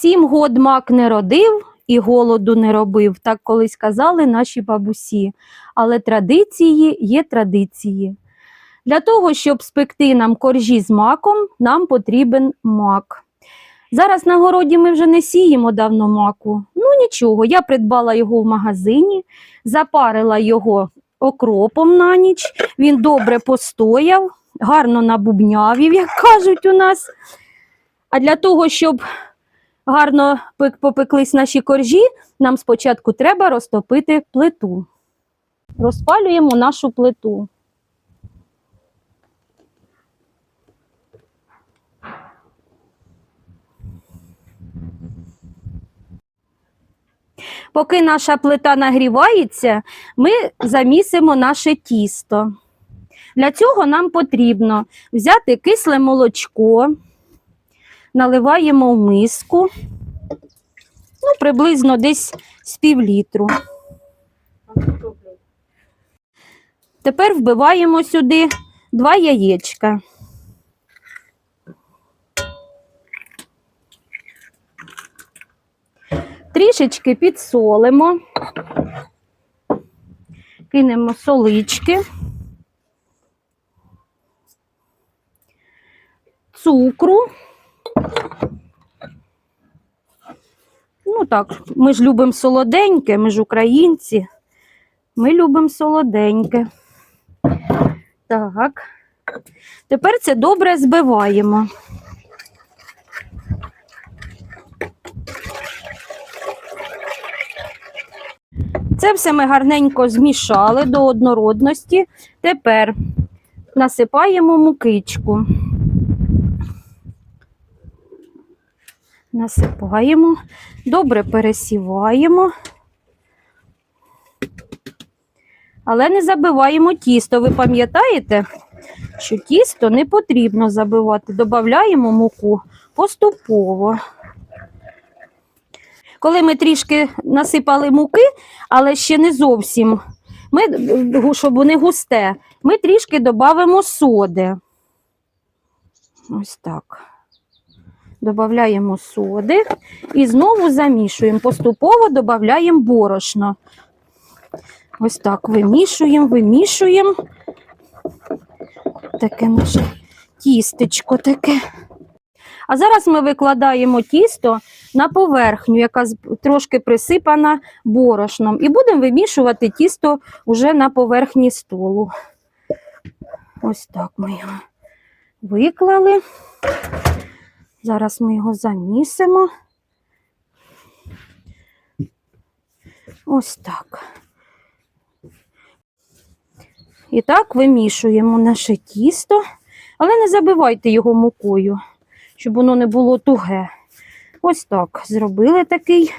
Сім год мак не родив і голоду не робив, так колись казали наші бабусі. Але традиції є традиції. Для того, щоб спекти нам коржі з маком, нам потрібен мак. Зараз на городі ми вже не сіємо давно маку. Ну нічого, я придбала його в магазині, запарила його окропом на ніч. Він добре постояв, гарно набубнявів, як кажуть у нас. А для того, щоб гарно попеклись наші коржі, нам спочатку треба розтопити плиту. Розпалюємо нашу плиту. Поки наша плита нагрівається, ми замісимо наше тісто. Для цього нам потрібно взяти кисле молочко, наливаємо в миску, ну, приблизно десь з півлітру. Тепер вбиваємо сюди два яєчка. Трішечки підсолимо, кинемо солички, цукру. Ну так, ми ж любимо солоденьке, ми ж українці. Ми любимо солоденьке. Так. Тепер це добре збиваємо. Це все ми гарненько змішали до однородності. Тепер насипаємо мукичку. Насипаємо, добре пересіваємо. Але не забиваємо тісто. Ви пам'ятаєте, що тісто не потрібно забивати. Додаємо муку поступово. Коли ми трішки насипали муки, але ще не зовсім, ми, щоб не густе, ми трішки додамо соди. Ось так. Додаємо соди і знову замішуємо. Поступово додаємо борошно. Ось так вимішуємо, вимішуємо. Таке наше тістечко таке. А зараз ми викладаємо тісто на поверхню, яка трошки присипана борошном, і будемо вимішувати тісто вже на поверхні столу. Ось так ми його виклали. Зараз ми його замісимо. Ось так. І так вимішуємо наше тісто, але не забивайте його мукою, щоб воно не було туге. Ось так зробили такий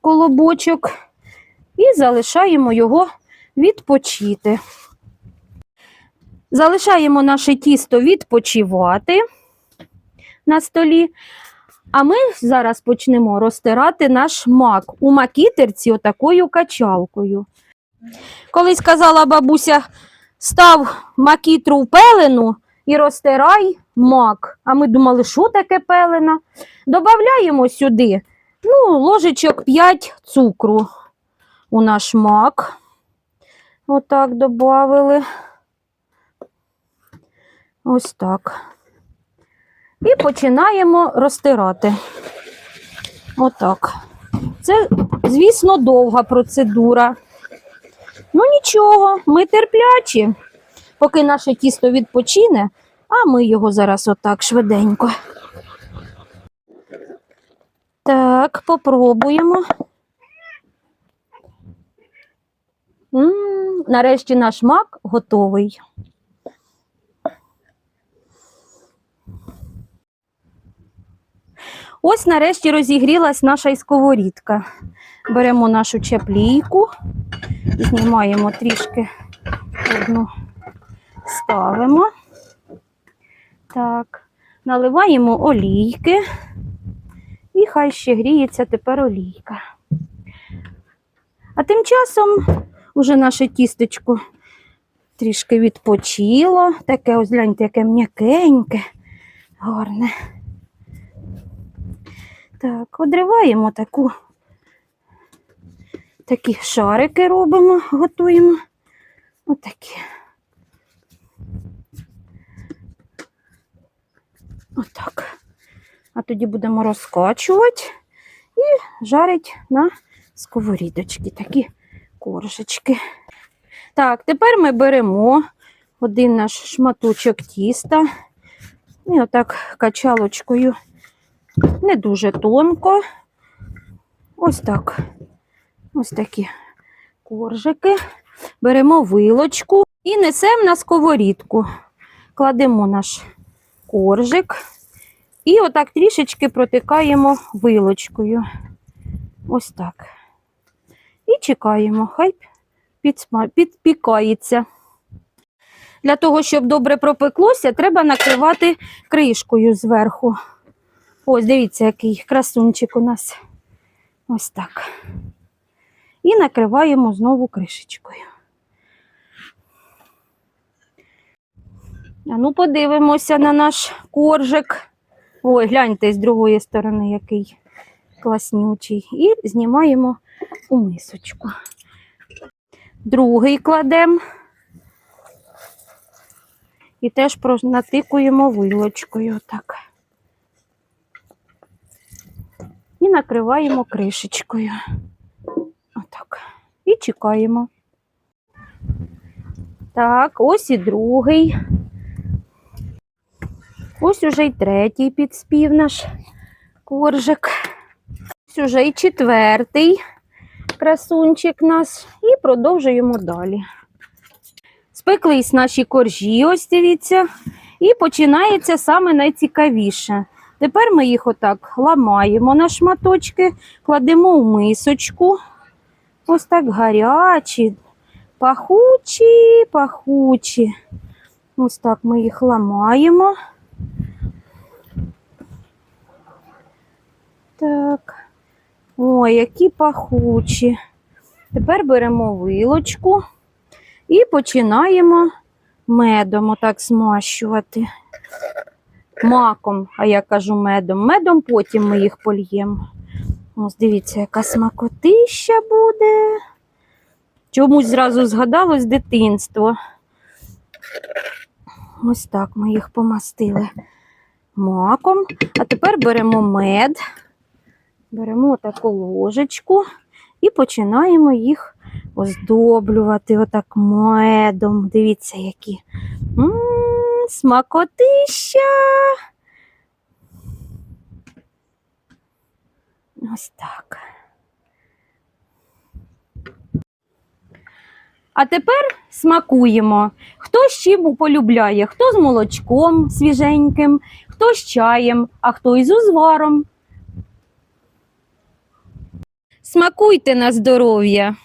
колобочок і залишаємо його відпочити. Залишаємо наше тісто відпочивати на столі. А ми зараз почнемо розтирати наш мак у макітерці отакою качалкою. Колись казала бабуся, став макітру в пелену і розтирай мак. А ми думали, що таке пелена? Добавляємо сюди ну, ложечок 5 цукру у наш мак. Отак додали. Ось так. І починаємо розтирати. Отак. Це, звісно, довга процедура. Ну нічого, ми терплячі. Поки наше тісто відпочине, а ми його зараз отак швиденько. Так, попробуємо. м нарешті наш мак готовий. Ось нарешті розігрілась наша і сковорідка. Беремо нашу чаплійку, знімаємо трішки одну, ставимо. Так, наливаємо олійки. І хай ще гріється тепер олійка. А тим часом уже наше тістечко трішки відпочило. Таке ось гляньте, яке м'якеньке, гарне. Так, одриваємо таку, такі шарики робимо, готуємо. Отакі. Отак. А тоді будемо розкачувати і жарити на сковорідочки, такі коржечки. Так, тепер ми беремо один наш шматочок тіста і отак качалочкою не дуже тонко. Ось так. Ось такі коржики. Беремо вилочку і несемо на сковорідку. Кладемо наш коржик і отак трішечки протикаємо вилочкою. Ось так. І чекаємо, хай підпікається. Для того, щоб добре пропеклося, треба накривати кришкою зверху. Ось, дивіться, який красунчик у нас. Ось так. І накриваємо знову кришечкою. А ну, подивимося на наш коржик. Ой, гляньте з другої сторони, який класнючий. І знімаємо у мисочку. Другий кладемо. І теж натикуємо вилочкою. Так. І накриваємо кришечкою. Отак. І чекаємо. Так, ось і другий. Ось уже й третій підспів наш коржик. Ось уже й четвертий красунчик наш. І продовжуємо далі. Спеклись наші коржі, ось дивіться. І починається саме найцікавіше. Тепер ми їх отак ламаємо на шматочки, кладемо в мисочку. Ось так гарячі, пахучі, пахучі. Ось так ми їх ламаємо. Так. Ой, які пахучі. Тепер беремо вилочку і починаємо медом отак смащувати. Маком, а я кажу медом. Медом потім ми їх польємо. Ось дивіться, яка смакотища буде. Чомусь зразу згадалось дитинство. Ось так ми їх помастили маком. А тепер беремо мед, беремо таку ложечку і починаємо їх оздоблювати отак медом. Дивіться, які. Смакотища. Ось так. А тепер смакуємо. Хто з чим полюбляє, хто з молочком свіженьким, хто з чаєм, а хто із узваром. Смакуйте на здоров'я.